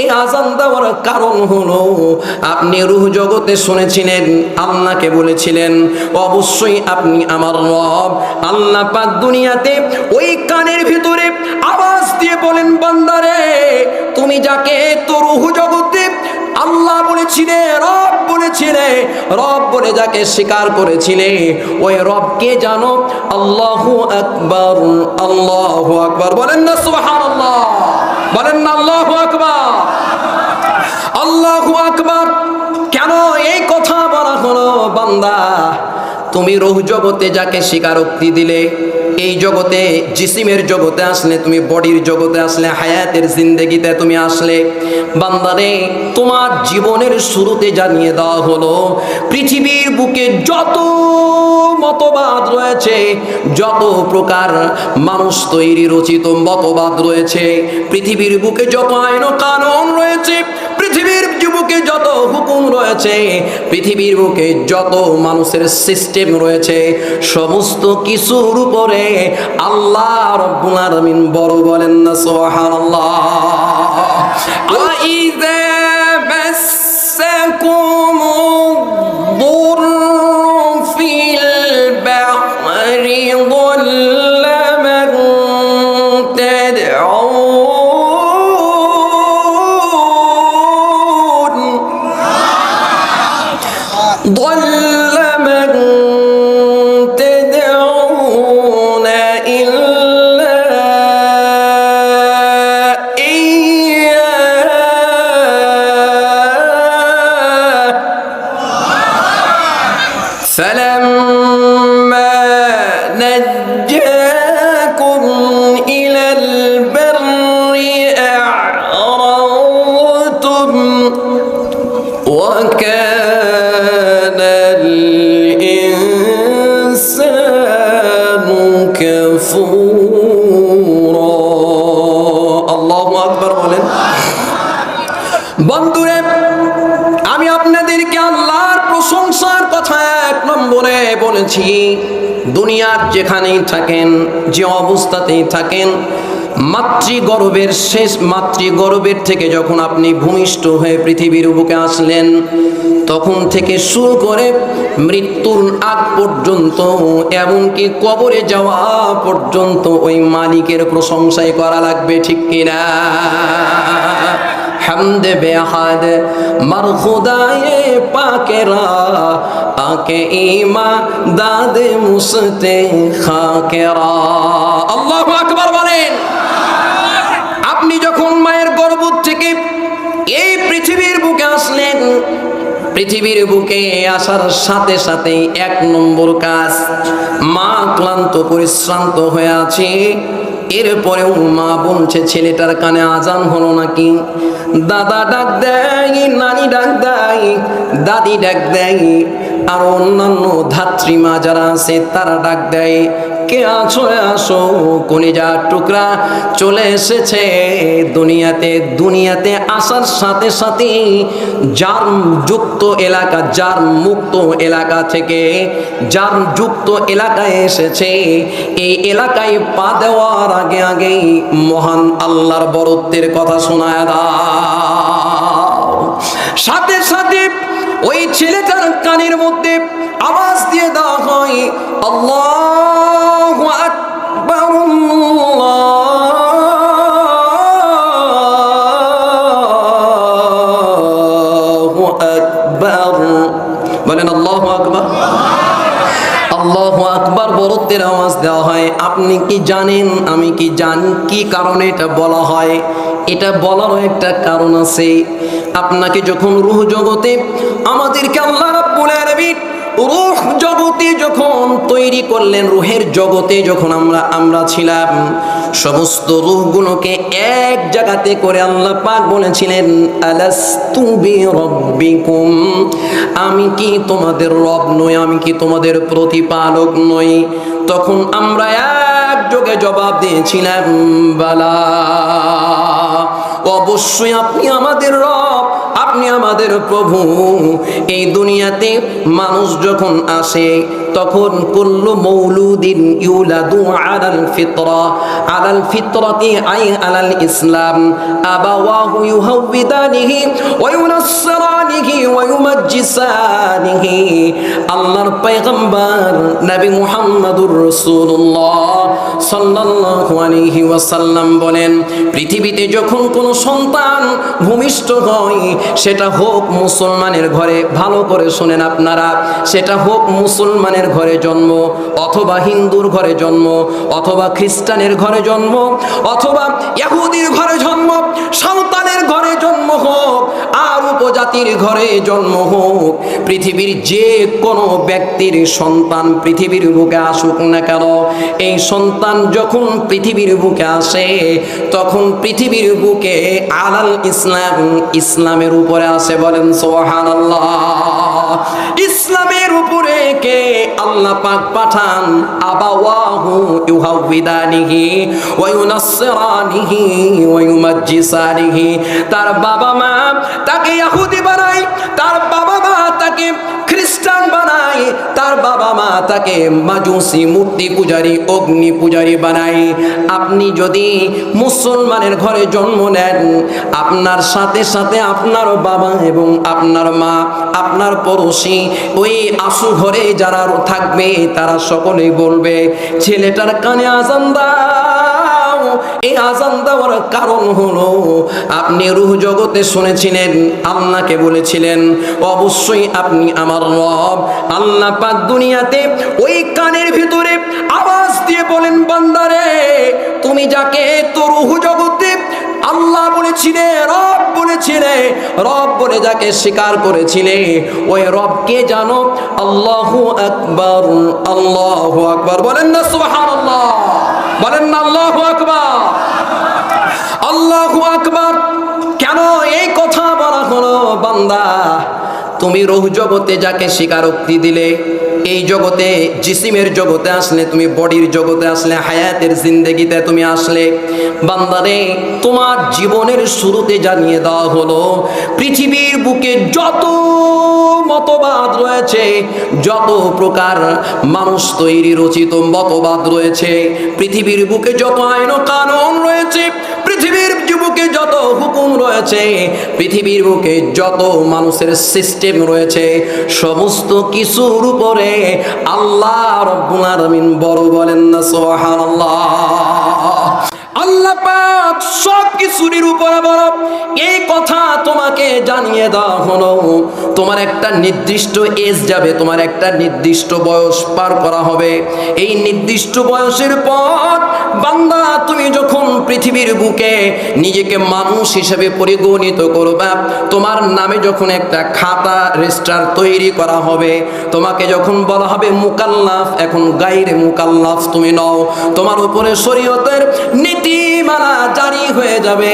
এই আজান দেওয়ার কারণ হলো, আপনি রুহ জগতে শুনেছিলেন, আল্লাহকে বলেছিলেন, অবশ্যই আপনি আমার রব। আল্লাহ পাক দুনিয়াতে ওই কানের ভিতরে আওয়াজ দিয়ে বলেন, বান্দারে, তুমি যাকে তো রুহ জগতে আল্লাহ বলেছিলে, রব বলেছিলে, রব বলে যাকে স্বীকার করেছিলে, ওই রবকে জানো? আল্লাহু আকবার আল্লাহু আকবার। বলেন না, সুবহানাল্লাহ। বলেন না, আল্লাহ আকবার। আল্লাহ আকবার। কেন এই কথা বলা হলো বান্দা? তুমি রোহ জগতে যাকে স্বীকারোক্তি দিলে এই জগতে, জিসিমের জগতে আসলে তুমি, বডির জগতে আসলে, হায়াতের জিন্দেগিতে তুমি আসলে। বান্দারে, তোমার জীবনের শুরুতে জানিয়ে দেওয়া হলো, পৃথিবীর বুকে যত মতবাদ রয়েছে, যত প্রকার মানুষ তৈরি, রচিত মতবাদ রয়েছে, পৃথিবীর বুকে যত আইন কানুন রয়েছে, পৃথিবীর বুকে যত হুকুম রয়েছে, পৃথিবীর বুকে যত মানুষের সিস্টেম রয়েছে, সমস্ত কিছুর উপরে আল্লাহ রব্বুল আলামিন বড় বলেন না, সুবহানাল্লাহ। বলেছি, দুনিয়ার যেখানেই থাকেন, যে অবস্থাতেই থাকেন, মাতৃগর্ভের শেষ মাতৃগর্ভের থেকে যখন আপনি ভূমিষ্ঠ হয়ে পৃথিবীর বুকে আসলেন, তখন থেকে শুরু করে মৃত্যুর আগ পর্যন্ত এমনকি কবরে যাওয়া পর্যন্ত ওই মালিকের প্রশংসাই করা লাগবে, ঠিক কিনা? حمد বেহাদ, মার খুদায়ে পাকেরা, আকে ইমা ایما মুসতে খাকেরা আল্লাহ আকবর বলেন। আপনি যখন মায়ের গর্ব থেকে এই পৃথিবীর বুকে আসলেন, পৃথিবীর বুকে আসার সাথে সাথে এক নম্বর কাজ, মা ক্লান্ত, পরিশ্রান্ত হয়ে আছে। এরপরেও মা বলছে, ছেলেটার কানে আজান হলো নাকি? দাদা ডাক দেয়, নানি ডাক দেয়, দাদি ডাক দেয় আর অন্যান্য ধাত্রীমা যারা আছে, তারা ডাক দেয়, কে আছো আসো কলিজা টুকরা, চলে এসেছে দুনিয়াতে দুনিয়াতে আসার সাথে সাথে যার যুক্ত এলাকা যার মুক্ত এলাকা থেকে যার যুক্ত এলাকায় এসেছে। এই এলাকায় পা দেওয়ার আগে আগেই মহান আল্লাহর বরত্বের কথা শোনায় সাথে সাথে ওই ছেলেটার কানের মধ্যে আওয়াজ দিয়ে দেওয়া হয়, আল্লাহ বলেন, আল্লাহু আকবার। আল্লাহ আকবার বরত্বের আওয়াজ দেওয়া হয়, আপনি কি জানেন? আমি কি জানি? কি কারণে এটা বলা হয়? এটা বলারও একটা কারণ আছে। আপনাকে যখন রুহ জগতে আমাদেরকে আল্লাহ রাব্বুল আলামিন রুহ জগতে যখন তৈরি করলেন, রুহের জগতে যখন আমরা আমরা ছিলাম, সমস্ত রুহগুলোকে এক জায়গাতে করে আল্লাহ পাক বলেছিলেন, আলাস্তু বিরাব্বিকুম, আমি কি তোমাদের রব নই, আমি কি তোমাদের প্রতিপালক নই? তখন আমরা এক যোগে জবাব দিয়েছিলাম, বালা, অবশ্যই আপনি আমাদের রব আপনি আমাদের প্রভু। এই দুনিয়াতে মানুষ যখন আসে তখন কুল্লু মৌলুদিন ইউলাদু আলাল ফিতরা, আলাল ফিতরাতি আই আলাল ইসলাম। আবাওয়াহু ইউহাউবিদানিহি ওয়া ইউনাসসিরানিহি ওয়া ইউমাজ্জিসানিহি। আল্লাহর পয়গম্বর নবী মুহাম্মদুর রাসূলুল্লাহ সাল্লাল্লাহু আলাইহি ওয়াসাল্লাম বলেন, পৃথিবীতে যখন কোনো সন্তান ভূমিষ্ঠ হয়, সেটা হোক মুসলমানের ঘরে, ভালো করে শুনেন আপনারা, সেটা হোক মুসলমানের ঘরে জন্ম, অথবা হিন্দুর ঘরে জন্ম, অথবা খ্রিস্টানের ঘরে জন্ম, অথবা ইহুদির ঘরে জন্ম সন্তানের ঘরে জন্ম হোক, আর উপজাতির ঘরে জন্ম হোক, পৃথিবীর যে কোনো ব্যক্তির সন্তান পৃথিবীর বুকে আসুক না কেন, এই সন্তান যখন পৃথিবীর বুকে আসে, তখন পৃথিবীর বুকে আলাল ইসলাম, ইসলামের উপরে আসে বলেন সোহান ইসলামের উপরে কে আল্লাহ পাক পাঠান, আবাওয়াহু ইউহাউবিদানিহি ওয়া ইউনাসসিরানিহি ওয়া ইউমাজ্জিসানিহি। তার বাবা মা তাকে ইহুদি বানায়। বাবা মা তাকে মাজুসি মূর্তি পূজারী, অগ্নি পূজারী বানাই আপনি যদি মুসলমানের ঘরে জন্ম নেন, আপনার সাথে সাথে আপনার বাবা এবং আপনার মা, আপনার পড়োশি ওই আশু ঘরে যারা থাকবে, তারা সকলেই বলবে, ছেলেটার কানে আজান দাও। এই আজান দেওয়ার কারণ হলো, আপনি রুহ জগতে শুনেছিলেন, আল্লাহকে বলেছিলেন, অবশ্যই আপনি আমার রব। আল্লাহ পাক দুনিয়াতে ওই কানের ভিতরে আওয়াজ দিয়ে বলেন, বান্দারে, তুমি যাকে তো রুহ জগতে আল্লাহ বলেছিলে, রব বলেছিলে, রব বলে যাকে স্বীকার করেছিলে, ওই রবকে জানো? আল্লাহু আকবার আল্লাহু আকবার। বলেন না, সুবহানাল্লাহ। বলেন না, আল্লাহ আকবার। আল্লাহ আকবার। কেন এই কথা বলা হলো বান্দা? তুমি রোহ জগতে যাকে স্বীকারোক্তি দিলে এই জগতে, জিসিমের জগতে আসলে, তুমি বডির জগতে আসলে, হায়াতের জিন্দেগিতে তুমি আসলে। বান্দারে, তোমার জীবনের শুরুতে জানিয়ে দেওয়া হলো, পৃথিবীর বুকে যত মতবাদ রয়েছে, যত প্রকার মানুষ তৈরি, রচিত মতবাদ রয়েছে, পৃথিবীর বুকে যত আইন কানুন রয়েছে, পৃথিবীর বুকে যত রয়েছে পৃথিবীর বুকে যত মানুষের সিস্টেম রয়েছে, সমস্ত কিছুর উপরে আল্লাহ রব্বুল আলামিন বড় বলেন না, সুবহানাল্লাহ। আল্লাহ পাক সব কিছুর উপরে বড়। এই কথা তোমাকে জানিয়ে দেওয়া হলো, তোমার একটা নির্দিষ্ট এজ যাবে, তোমার একটা নির্দিষ্ট বয়স পার করা হবে। এই নির্দিষ্ট বয়সের পর বান্দা, তুমি যখন পৃথিবীর বুকে নিজেকে মানুষ হিসেবে পরিগণিত করবা। তোমার নামে যখন একটা খাতা রেজিস্টার তৈরি করা হবে, তোমাকে যখন বলা হবে মুকাল্লাফ, এখন গাইরে মুকাল্লাফ তুমি নও। তোমার উপরে শরীয়তের নীতিমালা জারি হয়ে যাবে।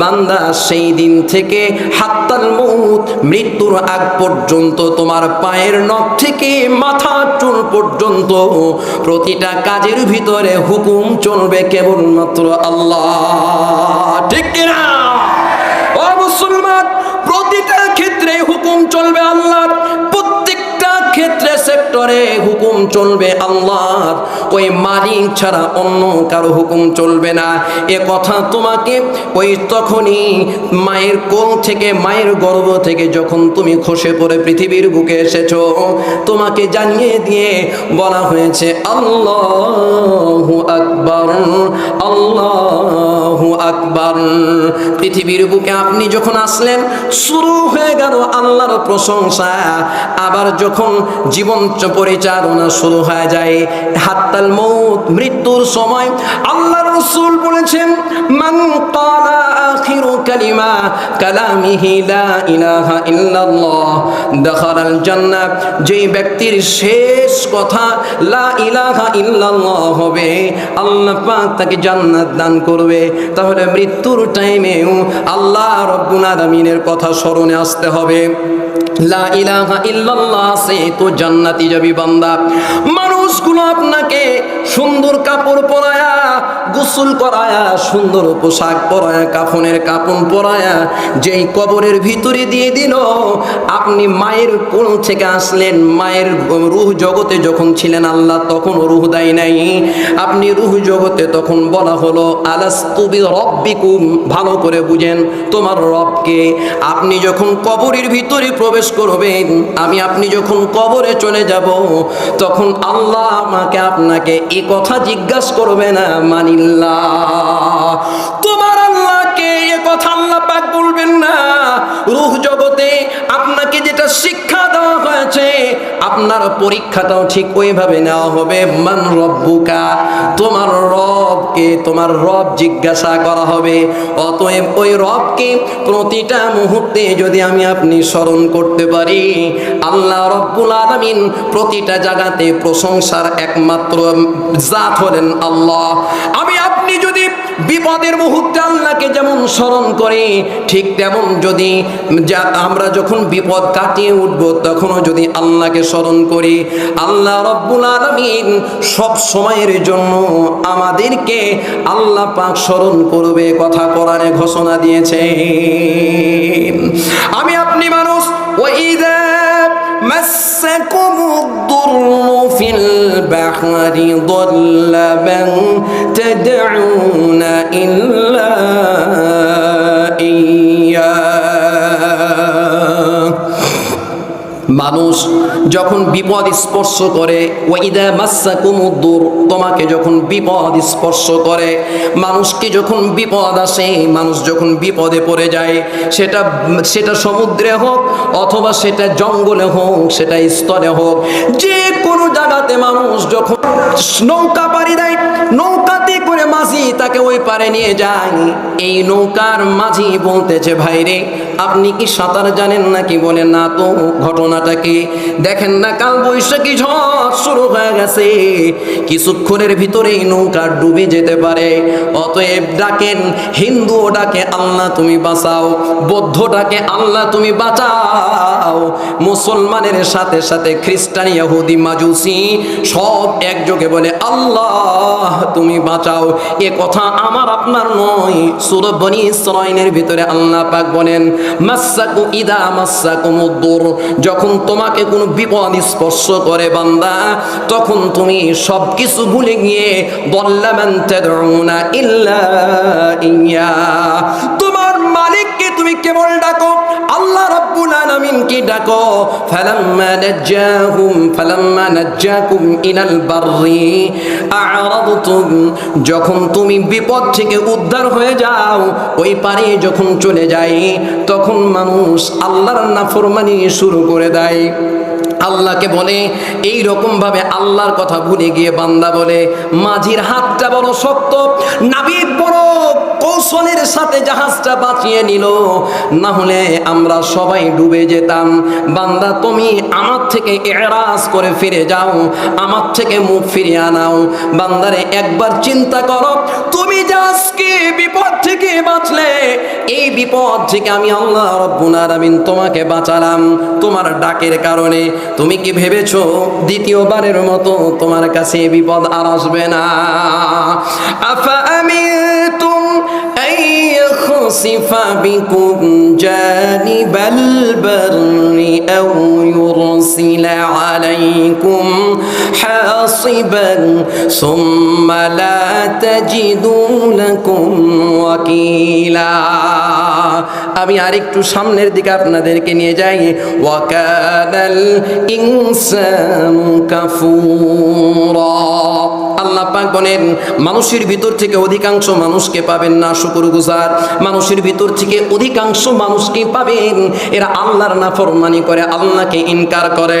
বান্দা সেই দিন থেকে হাত্তাল মৌত মৃত্যুর আগ পর্যন্ত তোমার পায়ের নখ থেকে মাথার চুল পর্যন্ত প্রতিটা কাজের ভিতরে হুকুম চলবে কেবলমাত্র আল্লাহ। ঠিক কিনা? ও মুসলমান, প্রতিটা ক্ষেত্রে হুকুম চলবে প্রত্যেকটা ক্ষেত্রে সেক্টরে হুকুম চলবে আল্লাহর। ওই মালিক ছাড়া অন্য কারও হুকুম চলবে না। এ কথা তোমাকে ওই তখনই মায়ের কোল থেকে, মায়ের গর্ভ থেকে যখন তুমি খসে পড়ে পৃথিবীর বুকে এসেছ, তোমাকে জানিয়ে দিয়ে বলা হয়েছে, আল্লাহু আকবার আল্লাহু আকবার। পৃথিবীর বুকে আপনি যখন আসলেন, শুরু হয়ে গেল আল্লাহর প্রশংসা। আবার যখন জীবন পরিচালনা শুরু হয়ে যায়। হাত্তাল মৌত, মৃত্যুর সময় আল্লাহ রসুল বলেছেন, মান ক্বালা আখিরু কালিমা কালামিহি লা ইলাহা ইল্লাল্লাহ দাখালাল জান্নাহ যেই ব্যক্তির শেষ কথা লা ইলাহা ইল্লাল্লাহ হবে, আল্লাহ পাক তাকে জান্নাত দান করবে। তাহলে মৃত্যুর টাইমেও আল্লাহ রব্বুল আলামিনের কথা স্মরণে আসতে হবে। লা ইলাহা ইল্লাল্লাহ সে তো জান্নাতি যাবি বান্দা। মানুষগুলো আপনাকে সুন্দর কাপড় পরায়া গোসল করায়া, সুন্দর পোশাক পরায়া, কাফনের কাপন পরায়া, যেই কবরের ভিতরে দিয়ে দিল, আপনি মায়ের কোল থেকে আসলেন, মায়ের রুহ জগতে যখন ছিলেন আল্লাহ, তখন রুহ দেয় নাই। আপনি রুহ জগতে তখন বলা হলো আলাস্তুবি রব্বিকুম ভালো করে বুঝেন, তোমার রবকে আপনি যখন কবরের ভিতরে প্রবেশ করবেন, আমি আপনি যখন কবরে চলে যাব, তখন আল্লাহ আমাকে আপনাকে এ কথা জিজ্ঞাসা করবে না মানিল্লাহ তোমার আল্লাহকে এ কথা আল্লাহ পাক বলবেন না। রুহ জগতে আপনাকে যেটা শিক্ষা দেওয়া হয়েছে আপনার পরীক্ষাটাও ঠিক ওইভাবে নেওয়া হবে। মান রব্বুকা, তোমার রবকে তোমার রব জিজ্ঞাসা করা হবে। অতএব ওই রবকে প্রতিটা মুহূর্তে যদি আমি আপনি স্মরণ করতে পারি, আল্লাহ রব্বুল আলামিন প্রতিটা জায়গাতে প্রশংসার একমাত্র জাত হলেন আল্লাহ। আমি আপনি যদি বিপদের মুহূর্তে আল্লাহকে যেমন স্মরণ করি ঠিক তেমন যদি যা- আমরা যখন বিপদ কাটিয়ে উঠব তখনও যদি আল্লাহকে স্মরণ করি আল্লাহ রব্বুল আলমিন সব সময়ের জন্য আমাদেরকে আল্লাহ পাক স্মরণ করবে কথা কোরআনে ঘোষণা দিয়েছে আমি আপনি মানুষ ওইদা مسكم الضر في البحر ضل من মানুষ যখন বিপদ স্পর্শ করে, ওয়াইদা মাসাকুমুদ্দুর তোমাকে যখন বিপদ স্পর্শ করে, মানুষকে যখন বিপদ আসে, মানুষ যখন বিপদে পড়ে যায়, সেটা সেটা সমুদ্রে হোক অথবা সেটা জঙ্গলে হোক, সেটা স্তরে হোক, যে কোনো জায়গাতে মানুষ যখন নৌকা পাড়ি দেয় মাঝি তাকে ওই পারে নিয়ে যায় এই নৌকার মাঝি বলতেছে ভাইরে আপনি কি সাঁতার জানেন নাকি? বলে, না তো, ঘটনাটা কি? দেখেন না, কাল বৈশাখী ঝড় শুরু হয়ে গেছে। কিছুক্ষণের ভিতরেই নৌকা ডুবে যেতে পারে। অতএব ডাকেন, হিন্দুও ডাকে, আল্লাহ তুমি বাঁচাও। বৌদ্ধটাকে, আল্লাহ তুমি বাঁচাও। মুসলমানের সাথে সাথে খ্রিস্টান, ইহুদি, মাজুসি সব একযোগে বলে, আল্লাহ তুমি বাঁচাও। এ কথা আমার, আপনার নয়। সুরত বনি ইসরাইলের ভিতরে আল্লাহ পাক বলেন মাসাকু ইদা মাসাকু মুদ্দুর যখন তোমাকে কোনো বিপদ স্পর্শ করে বান্দা, তখন তুমি সব কিছু ভুলে গিয়ে বললামান তাদউনা ইল্লা ইয়া। তোমার মালিককে তুমি কেবল ডাকো, আল্লাহ যখন তুমি বিপদ থেকে উদ্ধার হয়ে যাও, ওই পারে যখন চলে যায় তখন মানুষ আল্লাহর নাফরমানি শুরু করে দেয়। আল্লাহকে বলে এই রকম ভাবে আল্লাহর কথা ভুলে গিয়ে বান্দা বলে, মাঝির হাতটা বড় শক্ত নাবিক বড় কৌশলের সাথে জাহাজটা বাঁচিয়ে নিল। না হলে আমরা সবাই ডুবে যেতাম। বান্দা, তুমি আমার থেকে এরাজ করে ফিরে যাও, আমার থেকে মুখ ফিরিয়ে আনাও। বান্দারে, একবার চিন্তা করো, তুমি যে আজকে বিপদ থেকে বাঁচলে এই বিপদ থেকে আমি আল্লাহ রব্বুল আলামিন তোমাকে বাঁচালাম। তোমার ডাকের কারণে। তুমি কি ভেবেছো দ্বিতীয়বারের মতো তোমার কাছে বিপদ আর আসবে না? আফা আমিন يخسف بكم جانب البر أو يرسل عليكم حاصبا ثم لا تجدوا لكم وكيلا আমি আরেকটু সামনের দিকে আপনাদেরকে নিয়ে যাই ওয়াকানাল ইনসানু কাফুরা আল্লাহ পাক বলেন, মানুষের ভিতর থেকে অধিকাংশ মানুষকে পাবেন না শুকুর গুজার মানুষের ভিতর থেকে অধিকাংশ মানুষকে পাবেন, এরা আল্লাহর না ফরমানি করে, আল্লাহকে ইনকার করে।